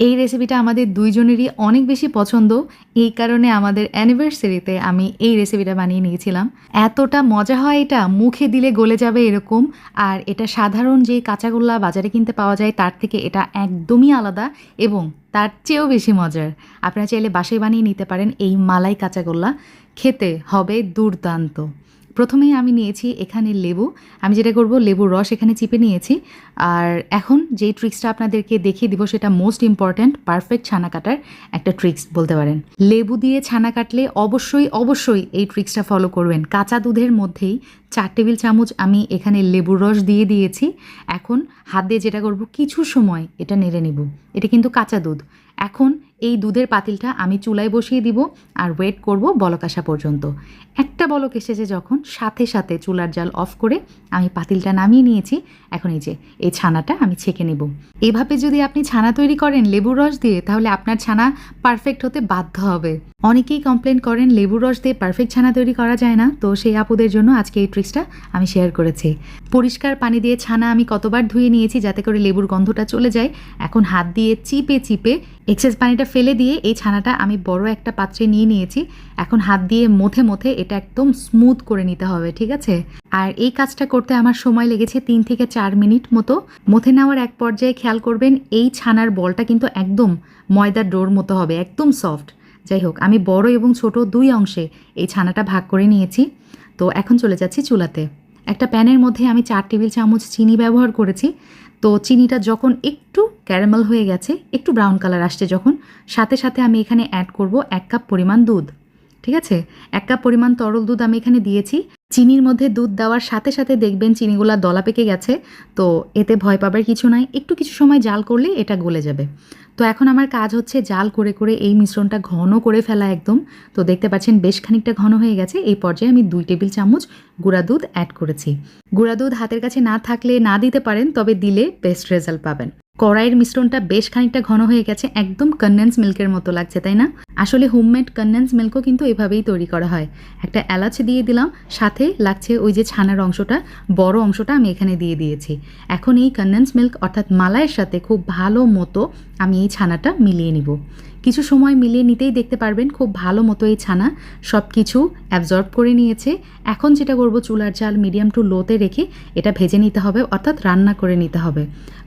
এই রেসিপিটা আমাদের দুইজনেরই অনেক বেশি পছন্দ। এই কারণে আমাদের অ্যানিভার্সারিতে আমি এই রেসিপিটা বানিয়ে নিয়েছিলাম। এতটা মজা হয় এটা, মুখে দিলে গলে যাবে এরকম। আর এটা সাধারণ যে কাঁচাগোল্লা বাজারে কিনতে পাওয়া যায়, তার থেকে এটা একদমই আলাদা এবং তার চেয়েও বেশি মজার। আপনারা চাইলে বাসায় বানিয়ে নিতে পারেন এই মালাই কাঁচাগোল্লা। খেতে হবে দুর্দান্ত। প্রথমেই আমি নিয়েছি এখানে লেবু। আমি যেটা করব, লেবুর রস এখানে চিপে নিয়েছি। আর এখন যেই ট্রিক্সটা আপনাদেরকে দেখিয়ে দিব, সেটা মোস্ট ইম্পর্ট্যান্ট পারফেক্ট ছানা কাটার একটা ট্রিক্স বলতে পারেন। লেবু দিয়ে ছানা কাটলে অবশ্যই অবশ্যই এই ট্রিক্সটা ফলো করবেন। কাঁচা দুধের মধ্যেই চার টেবিল চামচ আমি এখানে লেবুর রস দিয়ে দিয়েছি। এখন হাত দিয়ে যেটা করব, কিছু সময় এটা নেড়ে নিব। এটা কিন্তু কাঁচা দুধ। এখন এই দুধের পাতিলটা আমি চুলায় বসিয়ে দিব আর ওয়েট করব বলক আসা পর্যন্ত। একটা বলক এসেছে যখন সাথে সাথে চুলার জাল অফ করে আমি পাতিলটা নামিয়ে নিয়েছি। এখন এই যে, এই ছানাটা আমি ছেঁকে নেব। এভাবে যদি আপনি ছানা তৈরি করেন লেবুর রস দিয়ে, তাহলে আপনার ছানা পারফেক্ট হতে বাধ্য হবে। অনেকেই কমপ্লেন করেন লেবুর রস দিয়ে পারফেক্ট ছানা তৈরি করা যায় না। তো সেই আপুদের জন্য আজকে এই ট্রিক্সটা আমি শেয়ার করেছি। পরিষ্কার পানি দিয়ে ছানা আমি কতবার ধুয়ে নিয়েছি যাতে করে লেবুর গন্ধটা চলে যায়। এখন হাত দিয়ে চিপে চিপে এক্সেস পানিটা ফেলে দিয়ে এই ছানাটা আমি বড় একটা পাত্রে নিয়ে নিয়েছি। এখন হাত দিয়ে মথে মথে এটা একদম স্মুথ করে নিতে হবে, ঠিক আছে? আর এই কাজটা করতে আমার সময় লেগেছে তিন থেকে চার মিনিট মতো। মথে নেওয়ার এক পর্যায়ে খেয়াল করবেন, এই ছানার বলটা কিন্তু একদম ময়দার ডোর মতো হবে, একদম সফট যাই হোক, আমি বড় এবং ছোট দুই অংশে এই ছানাটা ভাগ করে নিয়েছি। তো এখন চলে যাচ্ছি চুলাতে। একটা প্যানের মধ্যে আমি চার টেবিল চামচ চিনি ব্যবহার করেছি। তো চিনিটা যখন একটু ক্যারামেল হয়ে গেছে, একটু ব্রাউন কালার আসছে যখন, সাথে সাথে আমি এখানে অ্যাড করব এক কাপ পরিমাণ দুধ। ঠিক আছে? এক কাপ পরিমাণ তরল দুধ আমি এখানে দিয়েছি। চিনির মধ্যে দুধ দেওয়ার সাথে সাথে দেখবেন চিনিগুলা দলা পেকে গেছে, তো এতে ভয় পাবার কিছু নাই। একটু কিছু সময় জাল করলে এটা গলে যাবে। তো এখন আমার কাজ হচ্ছে জাল করে করে এই মিশ্রণটা ঘন করে ফেলা একদম। তো দেখতে পাচ্ছেন বেশ খানিকটা ঘন হয়ে গেছে। এই পর্যায়ে আমি দুই টেবিল চামচ গুঁড়া দুধ অ্যাড করেছি। গুঁড়া দুধ হাতের কাছে না থাকলে না দিতে পারেন, তবে দিলে বেস্ট রেজাল্ট পাবেন। কড়াইয়ের মিশ্রণটা বেশ খানিকটা ঘন হয়ে গেছে, একদম কন্ডেন্স মিল্কের মতো লাগছে, তাই না? আসলে হোমমেড কন্ডেন্স মিল্কও কিন্তু এভাবেই তৈরি করা হয়। একটা এলাচ দিয়ে দিলাম, সাথে লাগছে ওই যে ছানার অংশটা, বড় অংশটা আমি এখানে দিয়ে দিয়েছি। এখন এই কন্ডেন্স মিল্ক অর্থাৎ মালাইয়ের সাথে খুব ভালো মতো আমি এই ছানাটা মিলিয়ে নিব। কিছু সময় মিলিয়ে নিতেই দেখতে পারবেন খুব ভালো মতো এই ছানা সব কিছু অ্যাবজর্ব করে নিয়েছে। এখন যেটা করব, চুলার চাল মিডিয়াম টু লোতে রেখে এটা ভেজে নিতে হবে, অর্থাৎ রান্না করে নিতে হবে।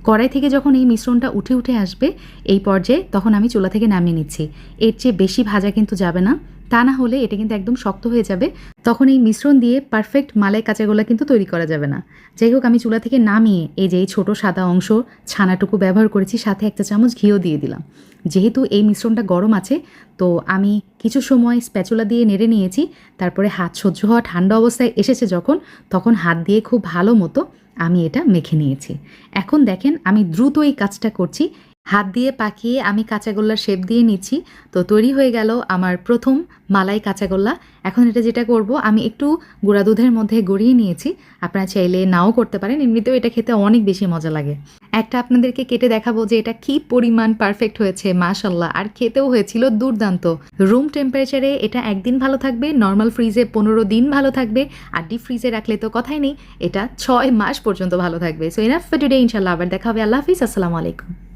কড়াই থেকে যখন এই মিশ্রণটা উঠে উঠে আসবে, এই পর্যায়ে তখন আমি চুলা থেকে নামিয়ে নিচ্ছি। এর চেয়ে বেশি ভাজা কিন্তু যাবে না। তা না হলে এটা কিন্তু একদম শক্ত হয়ে যাবে। তখন এই মিশ্রণ দিয়ে পারফেক্ট মালাই কাঁচাগোলা কিন্তু তৈরি করা যাবে না। যাই হোক, আমি চুলা থেকে নামিয়ে এই যে এই ছোটো সাদা অংশ ছানাটুকু ব্যবহার করেছি, সাথে একটা চামচ ঘিও দিয়ে দিলাম। যেহেতু এই মিশ্রণটা গরম আছে, তো আমি কিছু সময় স্প্যাচুলা দিয়ে নেড়ে নিয়েছি। তারপরে হাত সহ্য হওয়া ঠান্ডা অবস্থায় এসেছে যখন, তখন হাত দিয়ে খুব ভালো মতো আমি এটা মেখে নিয়েছি। এখন দেখেন, আমি দ্রুত এই কাজটা করছি। হাত দিয়ে পাকিয়ে আমি কাঁচাগোল্লার শেপ দিয়ে নিচ্ছি। তো তৈরি হয়ে গেল আমার প্রথম মালাই কাঁচাগোল্লা। এখন এটা যেটা করব, আমি একটু গুঁড়া দুধের মধ্যে গড়িয়ে নিয়েছি। আপনারা চাইলে নাও করতে পারেন, এমনিতেও এটা খেতে অনেক বেশি মজা লাগে। একটা আপনাদেরকে কেটে দেখাবো যে এটা কি পরিমাণ পারফেক্ট হয়েছে মাশাল্লাহ আর খেতেও হয়েছিল দুর্দান্ত। রুম টেম্পারেচারে এটা একদিন ভালো থাকবে নর্মাল ফ্রিজে পনেরো দিন ভালো থাকবে। আর ডিপ ফ্রিজে রাখলে তো কথাই নেই, এটা ছয় মাস পর্যন্ত ভালো থাকবে। সো এনাফ টুডে ইনশাল্লাহ আবার দেখা হবে। আল্লাহ হাফিজ, আসসালামু আলাইকুম।